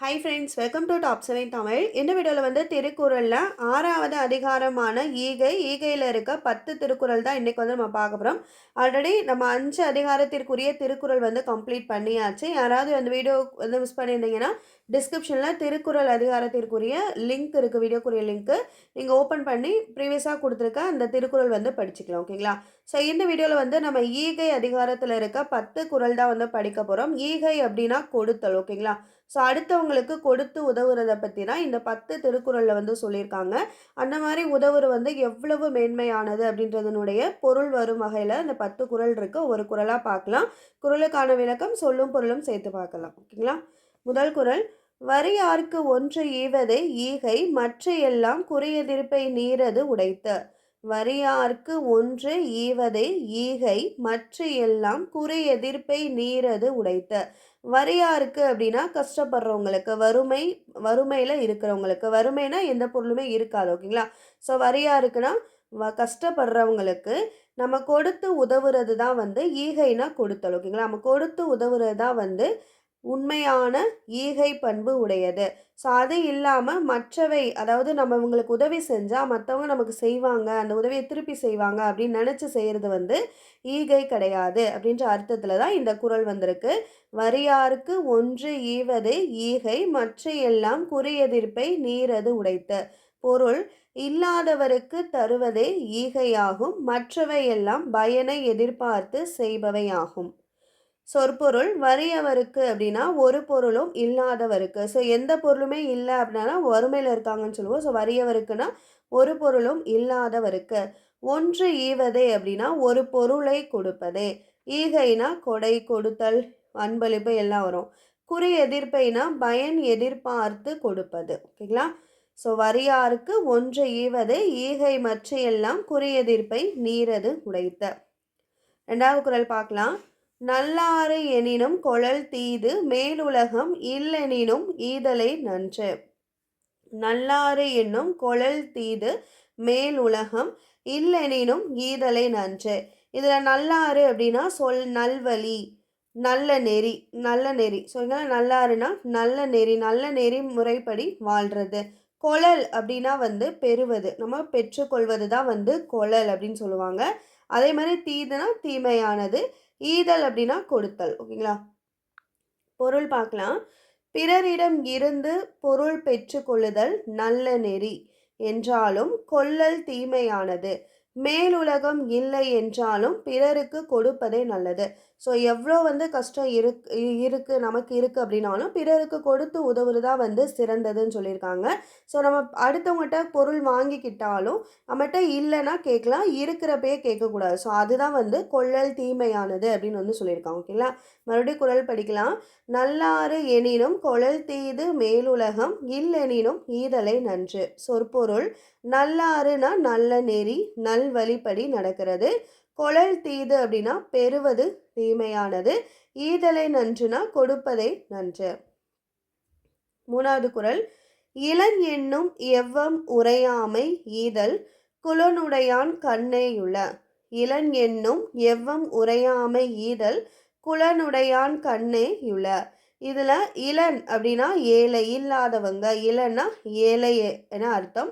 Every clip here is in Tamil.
Hi friends welcome to top seven Tamil இந்த வீடியோவில் வந்து திருக்குறளில் ஆறாவது அதிகாரமான ஈகை ஈகையில் இருக்க பத்து திருக்குறள் தான் இன்றைக்கி வந்து நம்ம பார்க்க போகிறோம் ஆல்ரெடி நம்ம அஞ்சு அதிகாரத்திற்குரிய திருக்குறள் வந்து கம்ப்ளீட் பண்ணியாச்சு. யாராவது அந்த வீடியோ வந்து மிஸ் பண்ணியிருந்தீங்கன்னா டிஸ்கிரிப்ஷனில் திருக்குறள் அதிகாரத்திற்குரிய லிங்க் இருக்குது வீடியோக்குரிய லிங்க்கு நீங்கள் ஓப்பன் பண்ணி ப்ரீவியஸாக கொடுத்துருக்க அந்த திருக்குறள் வந்து படிச்சுக்கலாம் ஓகேங்களா ஸோ இந்த வீடியோவில் வந்து நம்ம ஈகை அதிகாரத்தில் இருக்க பத்து குரல் தான் வந்து படிக்க போகிறோம் ஈகை அப்படின்னா கொடுத்தல் ஓகேங்களா? ஸோ அடுத்தவங்களுக்கு கொடுத்து உதவுறதை பற்றி தான் இந்த பத்து திருக்குறளில் வந்து சொல்லியிருக்காங்க. அந்த மாதிரி உதவுற வந்து எவ்வளவு மேன்மையானது அப்படின்றதனுடைய பொருள் வரும் வகையில் இந்த பத்து குறள் இருக்குது ஒரு குறளாக பார்க்கலாம். குறளுக்கான விளக்கம் சொல்லும் பொருளும் சேர்த்து பார்க்கலாம் ஓகேங்களா? முதல் குறள் வரியார்க்கு ஒன்று ஈவதை ஈகை மற்ற எல்லாம் குறியெதிர்ப்பை நீரது உடைத்த. வரியார்க்கு ஒன்று ஈவதை ஈகை மற்ற எல்லாம் குறை எதிர்ப்பை நீரது உடைத்த. வரியாருக்கு அப்படின்னா கஷ்டப்படுறவங்களுக்கு வறுமை வறுமையில் இருக்கிறவங்களுக்கு. வறுமைனா எந்த பொருளுமே இருக்காது ஓகேங்களா? ஸோ வரியாருக்குன்னா வ கஷ்டப்படுறவங்களுக்கு நம்ம கொடுத்து உதவுறது தான் வந்து ஈகைனா கொடுத்தல் ஓகேங்களா? நம்ம கொடுத்து உதவுறது தான் வந்து உண்மையான ஈகை பண்பு உடையது. ஸோ அது இல்லாமல் மற்றவை அதாவது நம்ம இவங்களுக்கு உதவி செஞ்சால் மற்றவங்க நமக்கு செய்வாங்க அந்த உதவியை திருப்பி செய்வாங்க அப்படின்னு நினச்சி செய்கிறது வந்து ஈகை கிடையாது அப்படின்ற அர்த்தத்தில் தான் இந்த குரல் வந்திருக்கு. வரியாருக்கு ஒன்று ஈவது ஈகை மற்ற எல்லாம் குறியெதிர்ப்பை நீரது உடைத்த. பொருள் இல்லாதவருக்கு தருவதே ஈகையாகும் மற்றவை எல்லாம் பயனை எதிர்பார்த்து செய்பவையாகும். சொற்பொருள் வறியவருக்கு அப்படின்னா ஒரு பொருளும் இல்லாதவருக்கு. ஸோ எந்த பொருளுமே இல்லை அப்படின்னா வறுமையில் இருக்காங்கன்னு சொல்லுவோம். ஸோ வறியவருக்குன்னா ஒரு பொருளும் இல்லாதவருக்கு. ஒன்று ஈவதே அப்படின்னா ஒரு பொருளை கொடுப்பதே. ஈகைனா கொடை கொடுத்தல் அன்பளிப்பு எல்லாம் வரும். குறி எதிர்ப்பைனா பயன் எதிர்பார்த்து கொடுப்பது. ஓகேங்களா? ஸோ வரியாருக்கு ஒன்று ஈவது. ஈகை மற்ற எல்லாம் குறி எதிர்ப்பை நீரது உடைத்த. ரெண்டாவது குரல் பார்க்கலாம். நல்லாறு எனினும் கொழல் தீது மேலுலகம் இல்லெனினும் ஈதலை நன்று. நல்லாறு என்னும் கொழல் தீது மேலுலகம் இல்லெனினும் ஈதலை நன்று. இதில் நல்லாறு அப்படின்னா சொல் நல்வழி நல்ல நெறி நல்ல நெறி. ஸோ இங்கே நல்லாருன்னா நல்ல நெறி நல்ல நெறி முறைப்படி வாழ்கிறது கொழல் அப்படின்னா வந்து பெறுவது. நம்ம பெற்றுக்கொள்வது தான் வந்து கொழல் அப்படின்னு சொல்லுவாங்க. அதே மாதிரி தீதுனா தீமையானது. ஈதல் அப்படின்னா கொடுத்தல் ஓகேங்களா? பொருள் பார்க்கலாம். பிறரிடம் இருந்து பொருள் பெற்றுக்கொள்ளுதல் நல்ல நெறி என்றாலும் கொல்லல் தீமையானது. மேலுலகம் இல்லை என்றாலும் பிறருக்கு கொடுப்பதே நல்லது. ஸோ எவ்வளோ வந்து கஷ்டம் இருக் இருக்குது நமக்கு இருக்குது அப்படின்னாலும் பிறருக்கு கொடுத்து உதவுறதா வந்து சிறந்ததுன்னு சொல்லியிருக்காங்க. ஸோ நம்ம அடுத்தவங்ககிட்ட பொருள் வாங்கிக்கிட்டாலும் நம்மகிட்ட இல்லைன்னா கேட்கலாம் இருக்கிறப்பே கேட்கக்கூடாது. ஸோ அதுதான் வந்து கொள்ளல் தீமையானது அப்படின்னு வந்து சொல்லியிருக்காங்க ஓகேங்களா மறுபடியும் குரல் படிக்கலாம். நல்லாறு எனினும் கொழல் தீது மேலுலகம் இல்லெனினும் ஈதலை நன்று. சொற்பொருள் நல்லாறுனா நல்ல நெறி நல் வழிப்படி நடக்கிறது. கொழல் தீது அப்படின்னா பெறுவது தீமையானது. ஈதலை நன்றுனா கொடுப்பதே நன்று. மூணாவது குரல். இளன் என்னும் எவ்வம் உரையாமை ஈதல் குலனுடையான் கண்ணேயுள்ள இளன் என்னும் எவ்வம் உரையாமை ஈதல் குலனுடையான் கண்ணே யுள இதில் இளன் அப்படின்னா ஏழை இல்லாதவங்க. இளன்னா ஏழை என அர்த்தம்.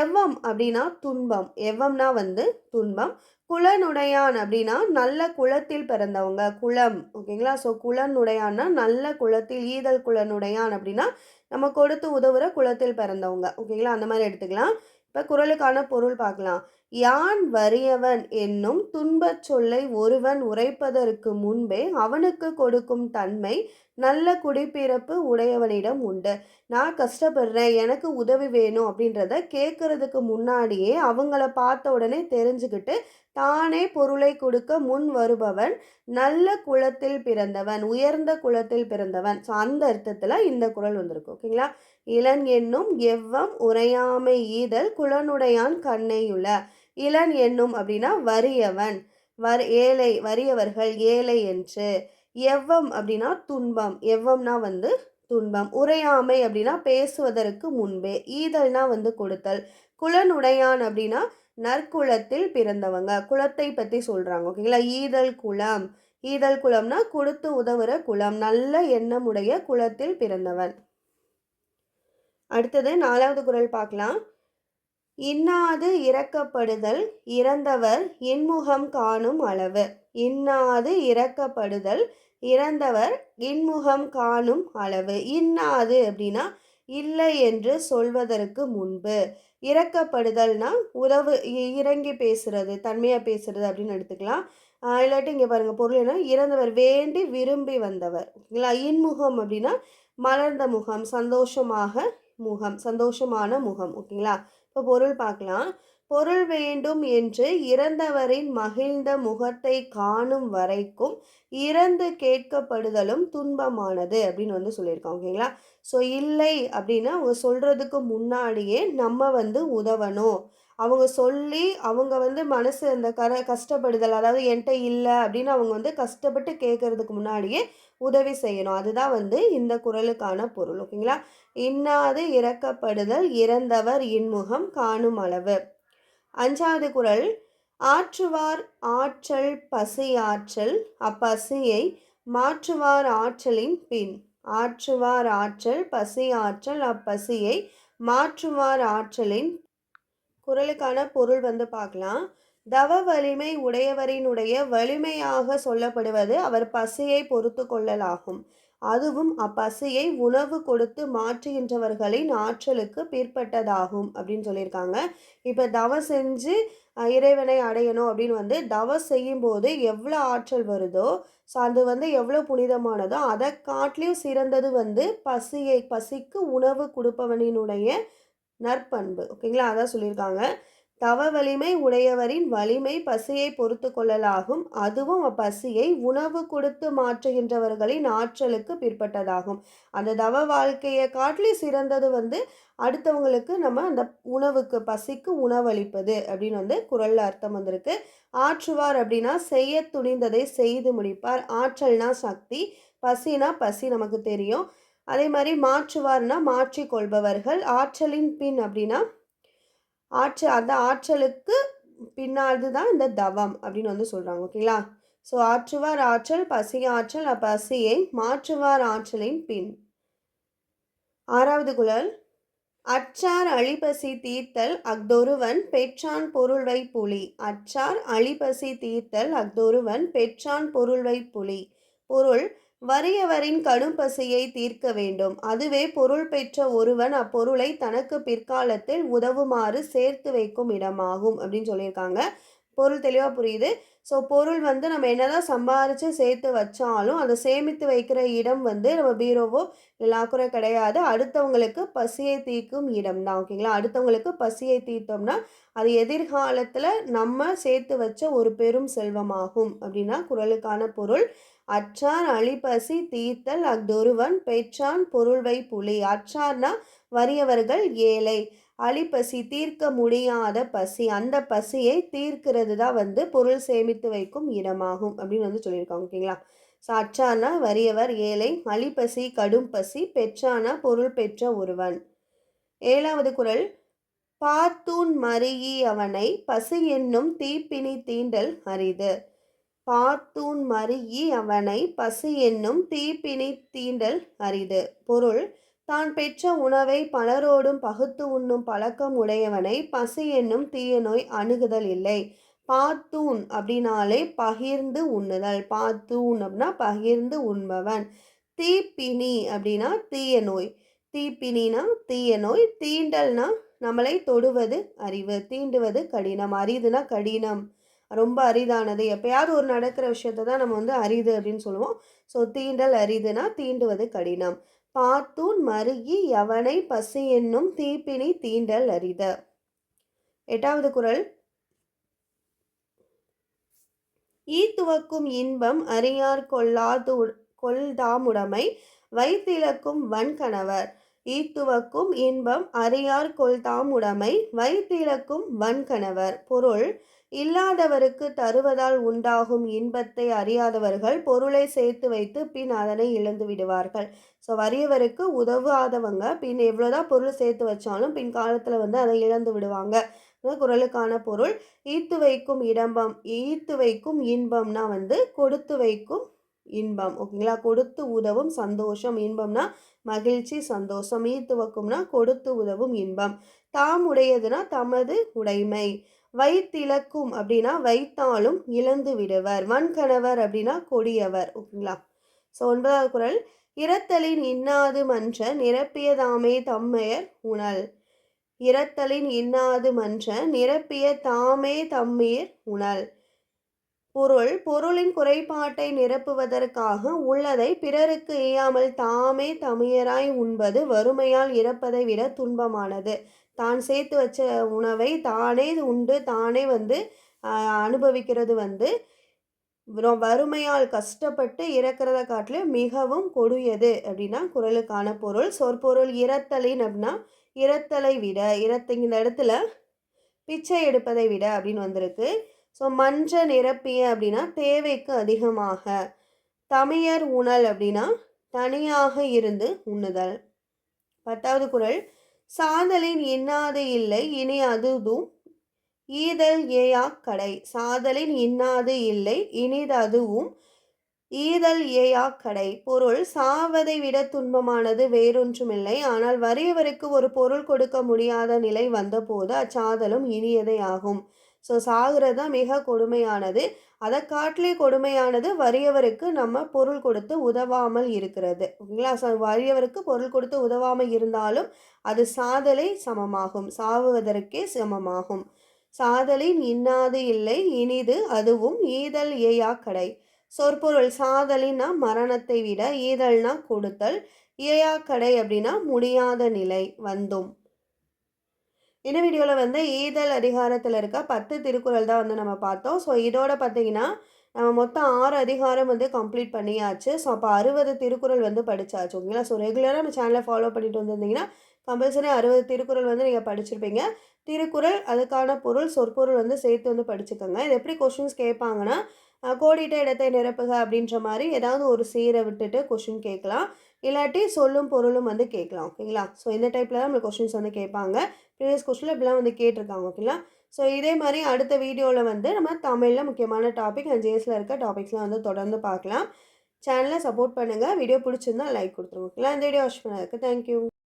எவ்வம் அப்படின்னா துன்பம். எவ்வம்னா வந்து துன்பம். குலனுடையான் அப்படின்னா நல்ல குலத்தில் பிறந்தவங்க. குலம் ஓகேங்களா? ஸோ குலனுடையான்னா நல்ல குலத்தில் ஈதல் குலனுடையான் அப்படின்னா நம்ம கொடுத்து உதவுற குலத்தில் பிறந்தவங்க. ஓகேங்களா? அந்த மாதிரி எடுத்துக்கலாம். இப்போ குரலுக்கான பொருள் பார்க்கலாம். யான் வறியவன் என்னும் துன்பச் சொல்லை ஒருவன் உரைப்பதற்கு முன்பே அவனுக்கு கொடுக்கும் தன்மை நல்ல குடிப்பிறப்பு உடையவனிடம் உண்டு. நான் கஷ்டப்படுறேன் எனக்கு உதவி வேணும் அப்படின்றத கேட்குறதுக்கு முன்னாடியே அவங்கள பார்த்த உடனே தெரிஞ்சுக்கிட்டு தானே பொருளை கொடுக்க முன் வருபவன் நல்ல குலத்தில் பிறந்தவன் உயர்ந்த குலத்தில் பிறந்தவன். ஸோ அந்த அர்த்தத்தில் இந்த குரல் வந்திருக்கு ஓகேங்களா? இளன் என்னும் எவ்வம் உரையாமை ஈதல் குலனுடையான் கண்ணையுள்ள இளன் என்னும் அப்படின்னா வறியவன். வர் ஏழை வறியவர்கள் ஏழை என்று. எவ்வம் அப்படின்னா துன்பம். எவ்வம்னா வந்து துன்பம். உரையாமை அப்படின்னா பேசுவதற்கு முன்பே. ஈதல்னா வந்து கொடுத்தல். குலனுடையான் அப்படின்னா நற்குலத்தில் பிறந்தவங்க. குலத்தை பற்றி சொல்கிறாங்க ஓகேங்களா ஈதல் குலம். ஈதல் குலம்னா கொடுத்து உதவுற குலம். நல்ல எண்ணமுடைய குலத்தில் பிறந்தவன். அடுத்தது நாலாவது குரல் பார்க்கலாம். இன்னாது இறக்கப்படுதல் இறந்தவர் இன்முகம் காணும் அளவு. இன்னாது இறக்கப்படுதல் இறந்தவர் இன்முகம் காணும் அளவு. இன்னாது அப்படின்னா இல்லை என்று சொல்வதற்கு முன்பு. இறக்கப்படுதல்னா உறவு இறங்கி பேசுறது தன்மையாக பேசுறது அப்படின்னு எடுத்துக்கலாம். இல்லாட்டி இங்கே பாருங்கள் பொருள் என்ன? இறந்தவர் வேண்டி விரும்பி வந்தவர். ஓகேங்களா இன்முகம் அப்படின்னா மலர்ந்த முகம் சந்தோஷமாக முகம் சந்தோஷமான முகம் ஓகேங்களா? இப்போ பொருள் பார்க்கலாம். பொருள் வேண்டும் என்று இறந்தவரின் மகிழ்ந்த முகத்தை காணும் வரைக்கும் இறந்து கேட்கப்படுதலும் துன்பமானது அப்படின்னு வந்து சொல்லியிருக்கோம் ஓகேங்களா? ஸோ இல்லை அப்படின்னா அவங்க சொல்கிறதுக்கு முன்னாடியே நம்ம வந்து உதவணும். அவங்க சொல்லி அவங்க வந்து மனசு அந்த கர கஷ்டப்படுதல் அதாவது என்கிட்ட இல்லை அப்படின்னு அவங்க வந்து கஷ்டப்பட்டு கேட்கறதுக்கு முன்னாடியே உதவி செய்யணும். அதுதான் வந்து இந்த குரலுக்கான பொருள் ஓகேங்களா? இன்னாது இறக்கப்படுதல் இறந்தவர் இன்முகம் காணும் அளவு. அஞ்சாவது குரல் ஆற்றுவார் ஆற்றல் பசி ஆற்றல் அப்பசியை மாற்றுவார் ஆற்றலின் பின். ஆற்றுவார் ஆற்றல் பசி ஆற்றல் அப்பசியை மாற்றுவார் ஆற்றலின் குரலுக்கான பொருள் வந்து பார்க்கலாம். தவ வலிமை உடையவரினுடைய வலிமையாக சொல்லப்படுவது அவர் பசியை பொறுத்து கொள்ளலாகும். அதுவும் அப்பசியை உணவு கொடுத்து மாற்றுகின்றவர்களின் ஆற்றலுக்கு பிற்பட்டதாகும் அப்படின்னு சொல்லியிருக்காங்க. இப்போ தவம் செஞ்சு இறைவனை அடையணும் அப்படின்னு வந்து தவ செய்யும்போது எவ்வளோ ஆற்றல் வருதோ ஸோ அது வந்து எவ்வளோ புனிதமானதோ அதை காட்டிலையும் சிறந்தது வந்து பசியை பசிக்கு உணவு கொடுப்பவனினுடைய நற்பண்பு. ஓகேங்களா? அதான் சொல்லியிருக்காங்க. தவ வலிமை உடையவரின் வலிமை பசியை பொறுத்து கொள்ளலாகும் அதுவும் அப்பசியை உணவு கொடுத்து மாற்றுகின்றவர்களின் ஆற்றலுக்கு பிற்பட்டதாகும். அந்த தவ வாழ்க்கையை காட்டிலி சிறந்தது வந்து அடுத்தவங்களுக்கு நம்ம அந்த உணவுக்கு பசிக்கு உணவளிப்பது அப்படின்னு வந்து குரலில் அர்த்தம் வந்திருக்கு. ஆற்றுவார் அப்படின்னா செய்ய துணிந்ததை செய்து முடிப்பார். ஆற்றல்னா சக்தி பசினா பசி நமக்கு தெரியும். அதே மாதிரி மாற்றுவார்னா மாற்றிக்கொள்பவர்கள் ஆற்றலின் பின் அப்படின்னா ஆற்றல் அந்த ஆற்றலுக்கு பின்னாது தான் இந்த தவம் அப்படின்னு வந்து சொல்கிறாங்க ஓகேங்களா ஸோ ஆற்றுவார் ஆற்றல் பசி ஆற்றல் அப்பசியை மாற்றுவார் ஆற்றலின் பின். ஆறாவது குழல் அச்சார் அழிபசி தீர்த்தல் அக்தொருவன் பெற்றான் பொருள்வை புலி. அச்சார் அழிபசி தீர்த்தல் அக்தொருவன் பெற்றான் பொருள்வை புலி. பொருள் வறியவரின் கடும் பசியை தீர்க்க வேண்டும். அதுவே பொருள் பெற்ற ஒருவன் அப்பொருளை தனக்கு பிற்காலத்தில் உதவுமாறு சேர்த்து வைக்கும் இடமாகும் அப்படின்னு சொல்லியிருக்காங்க. பொருள் தெளிவாக புரியுது. ஸோ பொருள் வந்து நம்ம என்னதான் சம்பாரித்து சேர்த்து வச்சாலும் அதை சேமித்து வைக்கிற இடம் வந்து நம்ம பீரோவோ லாக்குறோ கிடையாது. அடுத்தவங்களுக்கு பசியை தீர்க்கும் இடம் தான். ஓகேங்களா அடுத்தவங்களுக்கு பசியை தீர்த்தோம்னா அது எதிர்காலத்தில் நம்ம சேர்த்து வச்ச ஒரு பெரும் செல்வமாகும் அப்படின்னா குரலுக்கான பொருள். அற்றார் அழிப்பசி தீர்த்தல் அஃதொருவன் பெற்றான் பொருள்வை புலி. அற்றார்னா வறியவர்கள் ஏழை. அழிப்பசி தீர்க்க முடியாத பசி. அந்த பசியை தீர்க்கிறது தான் வந்து பொருள் சேமித்து வைக்கும் இடமாகும் அப்படின்னு வந்து சொல்லியிருக்காங்க ஓகேங்களா? ஸோ அச்சானா வறியவர் ஏழை. அழிப்பசி கடும் பசி பெற்றானா பொருள் பெற்ற ஒருவன். ஏழாவது குரல். பாத்தூன் மருகி அவனை. பசி என்னும் தீப்பினி தீண்டல் அரிது. பாத்தூன் மருகி அவனை பசி என்னும் தீப்பிணி தீண்டல் அரிது. பொருள் தான் பெற்ற உணவை பலரோடும் பகுத்து உண்ணும் பழக்கம் உடையவனை பசி என்னும் தீய நோய் அணுகுதல் இல்லை. பாத்தூன் அப்படின்னாலே பகிர்ந்து உண்ணுதல். பாத்தூன் அப்படின்னா பகிர்ந்து உண்பவன். தீப்பினி அப்படின்னா தீய நோய் தீப்பினா தீய நோய் தீண்டல்னா நம்மளை தொடுவது அறிவு. தீண்டுவது கடினம். அரிதுனா கடினம். ரொம்ப அரிதானது. எப்பயாவது ஒரு நடக்கிற விஷயத்த தான் நம்ம வந்து அரிது அப்படின்னு சொல்லுவோம். ஸோ தீண்டல் அரிதுனா தீண்டுவது கடினம். பார்த்தூன் மருகி எவனை பசி என்னும் தீப்பினி தீண்டல் அரித. எட்டாவது குரல். ஈத்துவக்கும் இன்பம் அறியார் கொள்ளாது கொள்தாமுடைமை வைத்திலக்கும் வன்கணவர். ஈத்துவக்கும் இன்பம் அறியார் கொள்தாம் உடைமை வைத்திலக்கும் வன்கணவர். பொருள் இல்லாதவருக்கு தருவதால் உண்டாகும் இன்பத்தை அறியாதவர்கள் பொருளை சேர்த்து வைத்து பின் அதனை இழந்து விடுவார்கள். ஸோ வறியவருக்கு உதவாதவங்க பின் எவ்வளோதான் பொருள் சேர்த்து வச்சாலும் பின் காலத்தில் வந்து அதை இழந்து விடுவாங்க. குரலுக்கான பொருள். ஈத்து வைக்கும் இடம்பம் ஈர்த்து வைக்கும் இன்பம்னா வந்து கொடுத்து வைக்கும் இன்பம். ஓகேங்களா கொடுத்து உதவும் சந்தோஷம். இன்பம்னா மகிழ்ச்சி சந்தோஷம். ஈத்துவக்கும்னா கொடுத்து உதவும் இன்பம். தாம் உடையதுனா தமது உடைமை. வைத்திலக்கும் அப்படின்னா வைத்தாலும் இழந்து விடுவர். வன்கணவர் அப்படின்னா கொடியவர். ஓகேங்களா? ஸோ ஒன்பதாவது குரல். இரத்தலின் இன்னாது மன்ற நிரப்பியதாமே தம்மையர் உணல். இரத்தலின் இன்னாது மன்ற நிரப்பிய தாமே தம்மீர் உணல். பொருள் பொருளின் குறைபாட்டை நிரப்புவதற்காக உள்ளதை பிறருக்கு இயாமல் தாமே தமியராய் உண்பது வறுமையால் இறப்பதை விட துன்பமானது. தான் சேர்த்து வச்ச உணவை தானே உண்டு தானே வந்து அனுபவிக்கிறது வந்து வறுமையால் கஷ்டப்பட்டு இறக்கிறத காட்டிலும் மிகவும் கொடியது அப்படின்னா குரலுக்கான பொருள். சொற்பொருள் இறத்தலின் அப்படின்னா இறத்தலை விட இறத்த இந்த இடத்துல பிச்சை எடுப்பதை விட அப்படின்னு வந்திருக்கு. ஸோ மஞ்ச நிரப்பிய அப்படின்னா தேவைக்கு அதிகமாக. தமியர் உணல் அப்படின்னா தனியாக இருந்து உண்ணுதல். பத்தாவது குரல் சாதலின் இன்னாது இல்லை இனி அதுவும் ஈதல் ஏயா கடை. சாதலின் இன்னாது இல்லை இனிததுவும் ஈதல் ஏயா கடை. பொருள் சாவதை விட துன்பமானது வேறொன்றுமில்லை. ஆனால் வறியவருக்கு ஒரு பொருள் கொடுக்க முடியாத நிலை வந்தபோது அச்சாதலும் இனியதே ஆகும் ஸோ சாகிறது தான் மிக கொடுமையானது. அதை காட்டிலே கொடுமையானது வறியவருக்கு நம்ம பொருள் கொடுத்து உதவாமல் இருக்கிறது. ஓகேங்களா? ஸோ வறியவருக்கு பொருள் கொடுத்து உதவாமல் இருந்தாலும் அது சாதலை சமமாகும். சாவுவதற்கே சமமாகும். சாதலின் இன்னாது இல்லை இனிது அதுவும் ஈதல் ஏயா கடை. சொற்பொருள் சாதலின்னா மரணத்தை விட ஈதல்னா கொடுத்தல். ஏயா கடை அப்படின்னா முடியாத நிலை வந்தும். இந்த வீடியோவில் வந்து ஈதல் அதிகாரத்தில் இருக்க பத்து திருக்குறள் தான் வந்து நம்ம பார்த்தோம். ஸோ இதோட பார்த்தீங்கன்னா நம்ம மொத்தம் ஆறு அதிகாரம் வந்து கம்ப்ளீட் பண்ணியாச்சு. ஸோ அப்போ அறுபது திருக்குறள் வந்து படித்தாச்சு ஓகேங்களா? ஸோ ரெகுலராக நம்ம சேனலை ஃபாலோ பண்ணிட்டு வந்திருந்தீங்கன்னா கம்பல்சரி அறுபது திருக்குறள் வந்து நீங்கள் படிச்சிருப்பீங்க. திருக்குறள் அதுக்கான பொருள் சொற்பொருள் வந்து சேர்த்து வந்து படிச்சுக்கோங்க. இது எப்படி கொஷின்ஸ் கேட்பாங்கன்னா கோடிட்ட இடத்தை நிரப்புக அப்படின்ற மாதிரி ஏதாவது ஒரு சீரை விட்டுட்டு கொஷின் கேட்கலாம். இல்லாட்டி சொல்லும் பொருளும் வந்து கேட்கலாம். ஓகேங்களா? ஸோ இந்த டைப்பில் தான் நம்மளுக்கு கொஷின்ஸ் வந்து கேட்பாங்க. ப்ரீவியஸ் கொஸ்டினில் இப்படிலாம் வந்து கேட்டிருக்காங்க ஓகேங்களா ஸோ இதே மாதிரி அடுத்த வீடியோவில் வந்து நம்ம தமிழில் முக்கியமான டாபிக் அண்ட் ஜேஸில் இருக்க டாபிக்ஸ்லாம் வந்து தொடர்ந்து பார்க்கலாம். சேனலை சப்போர்ட் பண்ணுங்கள் வீடியோ பிடிச்சிருந்தா லைக் கொடுத்துருங்க ஓகேங்களா இந்த வீடியோ வாட்ச் பண்ணதுக்கு தேங்க்யூ